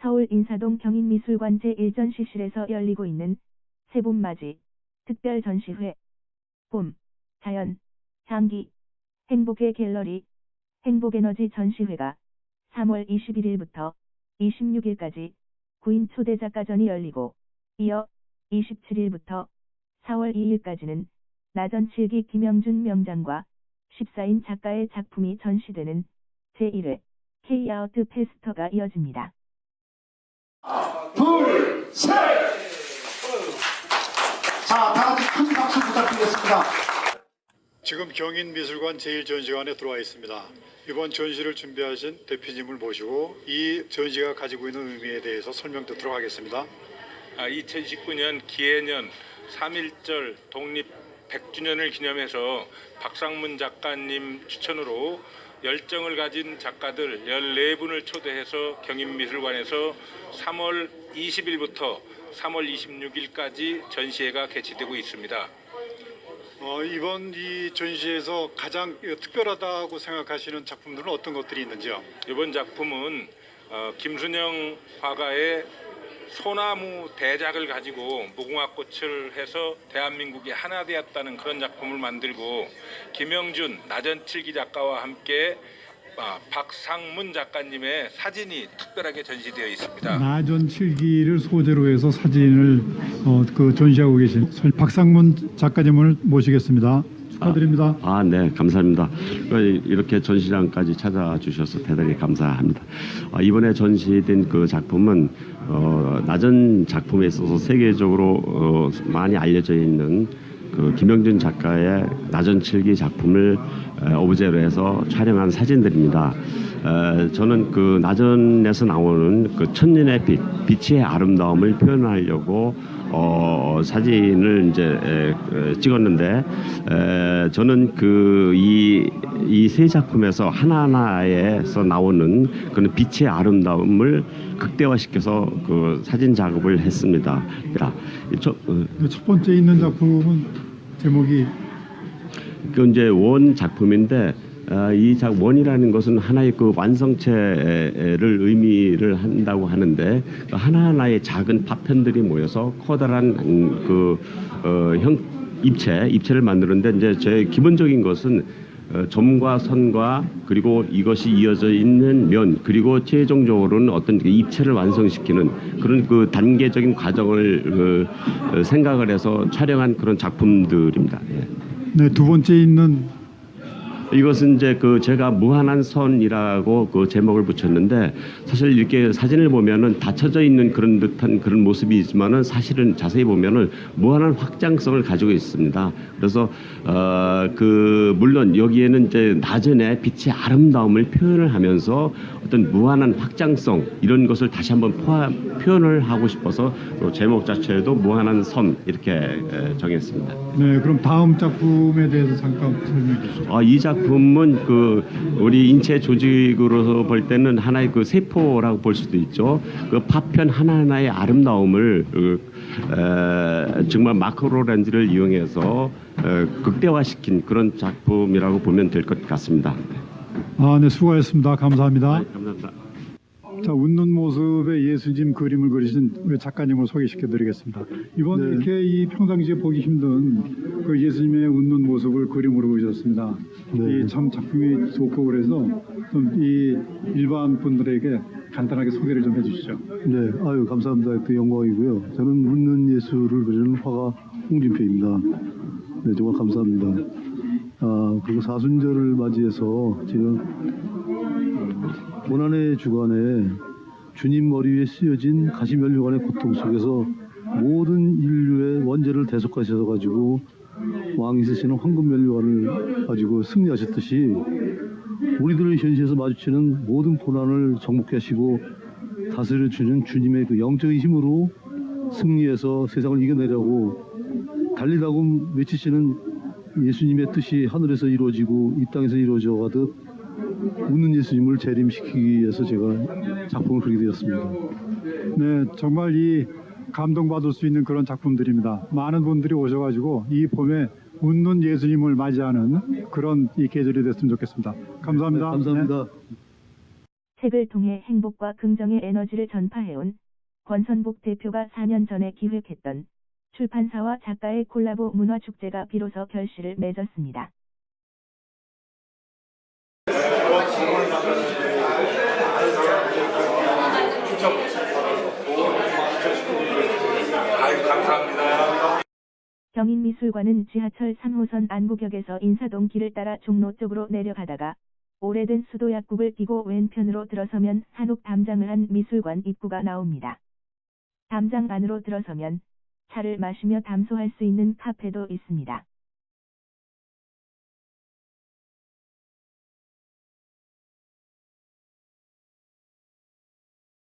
서울 인사동 경인미술관 제1전시실에서 열리고 있는 새봄맞이 특별 전시회 봄, 자연, 향기, 행복의 갤러리, 행복에너지 전시회가 3월 21일부터 26일까지 구인 초대 작가전이 열리고 이어 27일부터 4월 2일까지는 나전 7기 김영준 명장과 14인 작가의 작품이 전시되는 제1회 K-아우트 페스터가 이어집니다. 셋! 자, 다 같이 큰 박수 부탁드리겠습니다. 지금 경인미술관 제1전시관에 들어와 있습니다. 이번 전시를 준비하신 대표님을 모시고 이 전시가 가지고 있는 의미에 대해서 설명 듣도록 하겠습니다. 아, 2019년 기해년 3.1절 독립 100주년을 기념해서 박상문 작가님 추천으로 열정을 가진 작가들 14분을 초대해서 경인미술관에서 3월 20일부터 3월 26일까지 전시회가 개최되고 있습니다. 어, 이번 이 전시에서 가장 특별하다고 생각하시는 작품들은 어떤 것들이 있는지요? 이번 작품은 어, 김순영 화가의 소나무 대작을 가지고 무궁화꽃을 해서 대한민국이 하나 되었다는 그런 작품을 만들고 김영준 나전칠기 작가와 함께 아, 박상문 작가님의 사진이 특별하게 전시되어 있습니다. 나전 7기를 소재로 해서 사진을 어, 그 전시하고 계신 설- 박상문 작가님을 모시겠습니다. 축하드립니다. 아, 네, 감사합니다. 그 이렇게 전시장까지 찾아주셔서 대단히 감사합니다. 아, 이번에 전시된 그 작품은 어, 나전 작품에 있어서 세계적으로 어, 많이 알려져 있는 그 김영준 작가의 나전 칠기 작품을 에, 오브제로 해서 촬영한 사진들입니다. 에, 저는 그 나전에서 나오는 그 천년의 빛, 빛의 아름다움을 표현하려고 어, 사진을 이제 에, 에, 찍었는데 에, 저는 그 이 이 세 작품에서 하나하나에서 나오는 그런 빛의 아름다움을 극대화시켜서 그 사진 작업을 했습니다. 야, 저, 어, 첫 번째 있는 작품은 제목이 그 이제 원 작품인데 아, 이작 원이라는 것은 하나의 그 완성체를 의미를 한다고 하는데 그 하나하나의 작은 파편들이 모여서 커다란 음, 그 어, 형 입체 입체를 만드는데 이제 제 기본적인 것은 어, 점과 선과 그리고 이것이 이어져 있는 면 그리고 최종적으로는 어떤 그 입체를 완성시키는 그런 그 단계적인 과정을 그, 어, 생각을 해서 촬영한 그런 작품들입니다. 예. 네, 두 번째 있는 이것은 이제 그 제가 무한한 선이라고 그 제목을 붙였는데 사실 이렇게 사진을 보면은 닫혀져 있는 그런 듯한 그런 모습이 있지만은 사실은 자세히 보면은 무한한 확장성을 가지고 있습니다. 그래서 어 그 물론 여기에는 이제 나전의 빛의 아름다움을 표현을 하면서 어떤 무한한 확장성 이런 것을 다시 한번 포함, 표현을 하고 싶어서 또 제목 자체에도 무한한 선 이렇게 에, 정했습니다. 네, 그럼 다음 작품에 대해서 잠깐 설명해 주시죠. 아, 이 작품 은 그 우리 인체 조직으로서 볼 때는 하나의 그 세포라고 볼 수도 있죠. 그 파편 하나하나의 아름다움을 그, 에, 정말 마크로 렌즈를 이용해서 에, 극대화시킨 그런 작품이라고 보면 될 것 같습니다. 아, 네, 수고하셨습니다. 감사합니다. 자, 웃는 모습의 예수님 그림을 그리신 우리 작가님을 소개시켜 드리겠습니다. 이번 네. 이렇게 이 평상시에 보기 힘든 그 예수님의 웃는 모습을 그림으로 그리셨습니다. 네. 이참 작품이 좋고 그래서 좀 이 일반 분들에게 간단하게 소개를 좀 해주시죠. 네, 아유 감사합니다. 그 영광이고요. 저는 웃는 예술을 그리는 화가 홍진표입니다. 네, 정말 감사합니다. 아 그리고 사순절을 맞이해서 지금 고난의 주간에 주님 머리 위에 쓰여진 가시면류관의 고통 속에서 모든 인류의 원죄를 대속하셔서 가지고 왕이 쓰시는 황금면류관을 가지고 승리하셨듯이 우리들의 현실에서 마주치는 모든 고난을 정복해 하시고 다스려 주는 주님의 그 영적인 힘으로 승리해서 세상을 이겨내려고 달리다고 외치시는 예수님의 뜻이 하늘에서 이루어지고 이 땅에서 이루어져 가듯 웃는 예수님을 재림시키기 위해서 제가 작품을 그리게 되었습니다. 네, 정말 이 감동받을 수 있는 그런 작품들입니다. 많은 분들이 오셔가지고 이 봄에 웃는 예수님을 맞이하는 그런 이 계절이 됐으면 좋겠습니다. 감사합니다. 네, 감사합니다. 책을 통해 행복과 긍정의 에너지를 전파해온 권선복 대표가 4년 전에 기획했던 출판사와 작가의 콜라보 문화축제가 비로소 결실을 맺었습니다. 경인미술관은 지하철 3호선 안구역에서 인사동 길을 따라 종로 쪽으로 내려가다가 오래된 수도 약국을 끼고 왼편으로 들어서면 한옥 담장을 한 미술관 입구가 나옵니다. 담장 안으로 들어서면 차를 마시며 담소할 수 있는 카페도 있습니다.